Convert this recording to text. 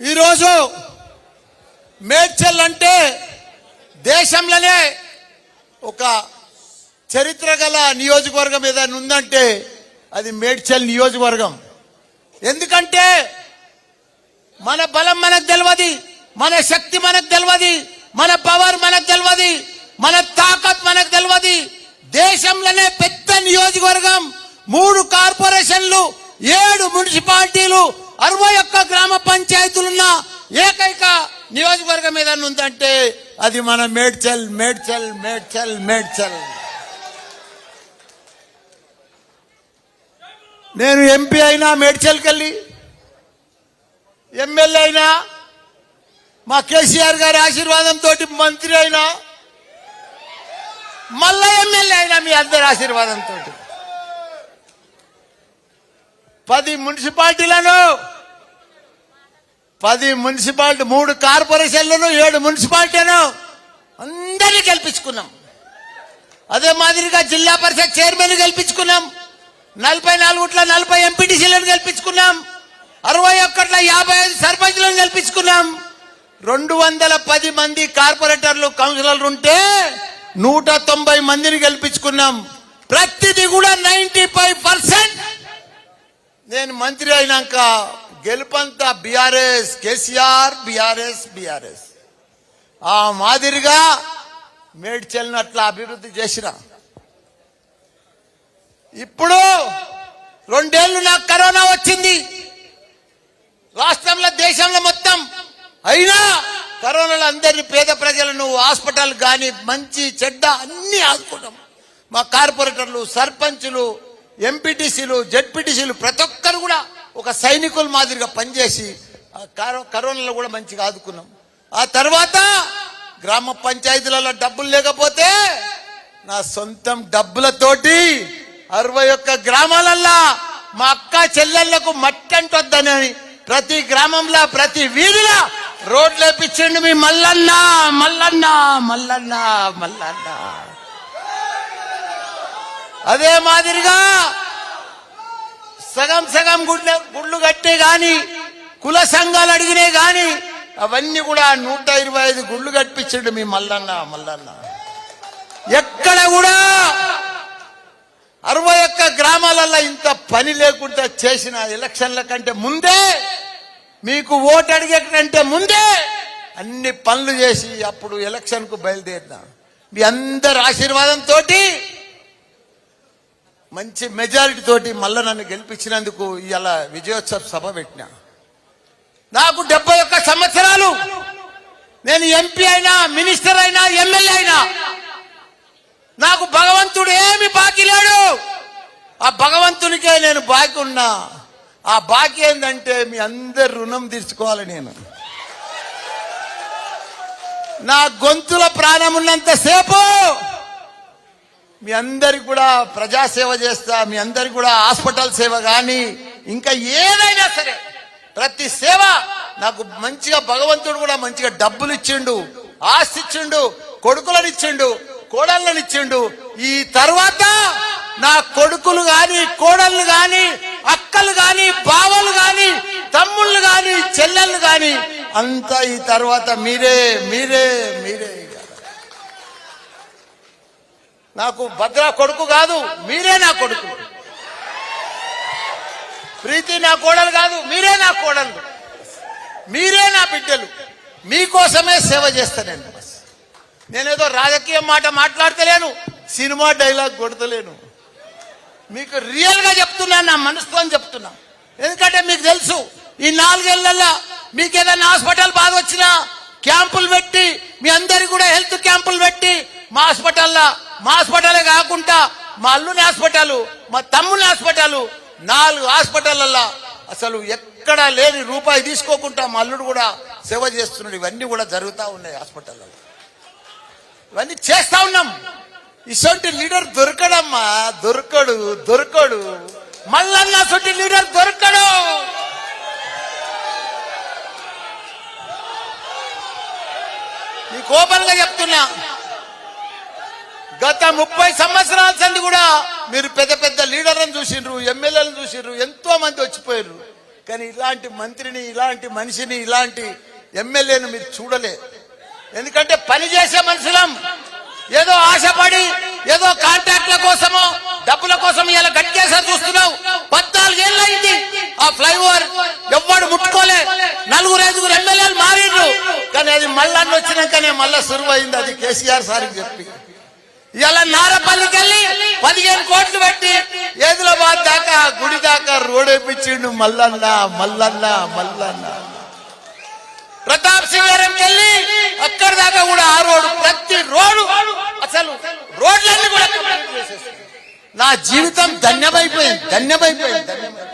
ఈరోజు మేడ్చల్ అంటే దేశంలోనే ఒక చరిత్ర గల నియోజకవర్గం ఏదైనా ఉందంటే అది మేడ్చల్ నియోజకవర్గం. ఎందుకంటే మన బలం మనకు తెలియదు మన శక్తి మనకు తెలియదు మన పవర్ మనకు తెలియదు మన తాకత్ మనకు తెలియదు దేశంలోనే పెద్ద నియోజకవర్గం మూడు కార్పొరేషన్లు ఏడు మున్సిపాలిటీలు అరవై ఒక్క గ్రామ పంచాయతీలున్న ఏకైక నియోజకవర్గం ఏదైనా ఉందంటే అది మన మేడ్చల్ మేడ్చల్ మేడ్చల్ మేడ్చల్. నేను ఎంపీ అయినా మేడ్చల్కి వెళ్ళి ఎమ్మెల్యే అయినా మా కేసీఆర్ గారి ఆశీర్వాదంతో మంత్రి అయినా మళ్ళా ఎమ్మెల్యే అయినా మీ అందరి ఆశీర్వాదంతో పది మున్సిపాలిటీలను పది మున్సిపాలిటీ మూడు కార్పొరేషన్లను ఏడు మున్సిపాలిటీలను అందరినీ గెలిపించుకున్నాం. అదే మాదిరిగా జిల్లా పరిషత్ చైర్మన్ గెలిపించుకున్నాం. నలభై నాలుగుట్ల నలభై ఎంపీటీసీలను గెలిపించుకున్నాం. అరవై ఒక్కట్ల యాభై ఐదు సర్పంచ్లను గెలిపించుకున్నాం. రెండు వందల పది మంది కార్పొరేటర్లు కౌన్సిలర్లు ఉంటే నూట తొంభై మందిని గెలిపించుకున్నాం. ప్రతిదీ కూడా నైన్టీ ఫైవ్ పర్సెంట్. మంత్రి అయినాక గెలుపంతా బీఆర్ఎస్ కేసీఆర్ బీఆర్ఎస్ బీఆర్ఎస్. ఆ మాదిరిగా మేడ్చల్ని అట్లా అభివృద్ధి చేసిన. ఇప్పుడు రెండేళ్ళు నాకు కరోనా వచ్చింది. రాష్ట్రంలో దేశంలో మొత్తం అయినా కరోనాలో అందరినీ పేద ప్రజలను హాస్పిటల్ కానీ మంచి చెడ్డ అన్ని ఆదుకుంటాం మా కార్పొరేటర్లు సర్పంచులు ఎంపీటీసీలు జెడ్పీటీసీలు ప్రతి ఒక్కరు కూడా ఒక సైనికుల మాదిరిగా పనిచేసి ఆ కరో- కరోనాలో కూడా మంచిగా ఆదుకున్నాం. ఆ తర్వాత గ్రామ పంచాయతీలలో డబ్బులు లేకపోతే నా సొంతం డబ్బులతోటి అరవై ఒక్క గ్రామాలల్లా మా అక్క చెల్లెళ్ళకు మట్టంటొద్దని ప్రతి గ్రామంలో ప్రతి వీధిలో రోడ్లు వేపించండి మీ మల్లన్న మల్లన్న మల్లన్న మల్లన్న. అదే మాదిరిగా సగం సగం గుడ్లు గుళ్ళు కట్టే గాని కుల సంఘాలు అడిగినే గాని అవన్నీ కూడా నూట ఇరవై ఐదు గుళ్ళు కట్టించండి మీ మల్లన్న మల్లన్న. ఎక్కడ కూడా అరవై ఒక్క గ్రామాలలో ఇంత పని లేకుండా చేసిన ఎలక్షన్ల కంటే ముందే మీకు ఓటు అడిగే కంటే ముందే అన్ని పనులు చేసి అప్పుడు ఎలక్షన్కు బయలుదేరినా. మీ అందరి ఆశీర్వాదంతో మంచి మెజారిటీ తోటి మళ్ళీ నన్ను గెలిపించినందుకు ఇవాళ విజయోత్సవ సభ పెట్టినా. నాకు డెబ్బై ఒక్క సంవత్సరాలు. నేను ఎంపీ అయినా మినిస్టర్ అయినా ఎమ్మెల్యే అయినా. నాకు భగవంతుడు ఏమి బాకీ లేడు. ఆ భగవంతునికే నేను బాకీ ఉన్నా. ఆ బాకీ ఏంటంటే మీ అందరు రుణం తీర్చుకోవాలి నేను. నా గొంతుల ప్రాణం ఉన్నంతసేపు మీ అందరికి కూడా ప్రజాసేవ చేస్తా మీ అందరికి కూడా హాస్పిటల్ సేవ కానీ ఇంకా ఏదైనా సరే ప్రతి సేవ నాకు మంచిగా భగవంతుడు కూడా మంచిగా డబ్బులు ఇచ్చిండు ఆస్తి ఇచ్చిండు కొడుకులను ఇచ్చిండు కోడళ్ళని ఇచ్చిండు ఈ తర్వాత నా కొడుకులు గాని కోడళ్ళు గాని అక్కలు గాని బావలు గాని తమ్ముళ్ళు గాని చెల్లెళ్ళు గాని అంతా ఈ తర్వాత మీరే మీరే మీరే. నాకు భద్ర కొడుకు కాదు మీరే నా కొడుకు. ప్రీతి నా కోడలు కాదు మీరే నా కోడలు. మీరే నా బిడ్డలు. మీకోసమే సేవ చేస్తానండి బస్ నేనేదో రాజకీయం మాట మాట్లాడతలేను సినిమా డైలాగ్ కొడతలేను. మీకు రియల్గా చెప్తున్నాను నా మనసుతో చెప్తున్నా. ఎందుకంటే మీకు తెలుసు ఈ నాలుగేళ్ళలో మీకు ఏదైనా హాస్పిటల్ బాధ వచ్చినా క్యాంపులు పెట్టి మీ అందరికి కూడా హెల్త్ క్యాంపులు పెట్టి మా హాస్పిటల్లో మా హాస్పిటలే కాకుండా మా అల్లుని హాస్పిటల్ మా తమ్ముని హాస్పిటల్ నాలుగు హాస్పిటల్లో అసలు ఎక్కడా లేని రూపాయి తీసుకోకుండా మా అల్లుడు కూడా సేవ చేస్తున్నాడు. ఇవన్నీ కూడా జరుగుతూ ఉన్నాయి హాస్పిటల్లో. ఇవన్నీ చేస్తా ఉన్నాం. ఇసొంటి లీడర్ దొరకడమ్మా. దొరకడు దొరకడు. మళ్ళన్నా సొంటి లీడర్ దొరకడు. నీ కోపంగా చెప్తున్నా. గత ముప్పై సంవత్సరాల సంది కూడా మీరు పెద్ద పెద్ద లీడర్లను చూసిండ్రు ఎమ్మెల్యేలను చూసిండ్రు ఎంతో మంది వచ్చిపోయారు కానీ ఇలాంటి మంత్రిని ఇలాంటి మనిషిని ఇలాంటి ఎమ్మెల్యేను మీరు చూడలే. ఎందుకంటే పని చేసే మనుషులం. ఏదో ఆశపడి ఏదో కాంట్రాక్ట్ల కోసమో డబ్బుల కోసం ఇలా గట్కేసారి చూస్తున్నావు. పద్నాలుగేళ్ళు అయింది. ఆ ఫ్లైఓవర్ ఎవ్వడు ముట్టుకోలే. నలుగురు ఐదుగురు ఎమ్మెల్యేలు మారిండ్రు. కానీ అది మళ్ళా వచ్చినాకనే మళ్ళా అయింది అది కేసీఆర్ సార్కి చెప్పి. ఇలా నారపల్లికి వెళ్ళి పదిహేను కోట్లు పెట్టి ఏదిలాబాద్ దాకా గుడి దాకా రోడ్ వేపించిండు మల్లన్న మల్లన్న మల్లన్న. ప్రతాప్ సింగారంకి వెళ్ళి అక్కడి దాకా కూడా ఆ రోడ్డు ప్రతి రోడ్డు అసలు రోడ్లన్నీ కూడా నా జీవితం ధన్యమైపోయింది ధన్యమైపోయింది ధన్యమైపోయింది.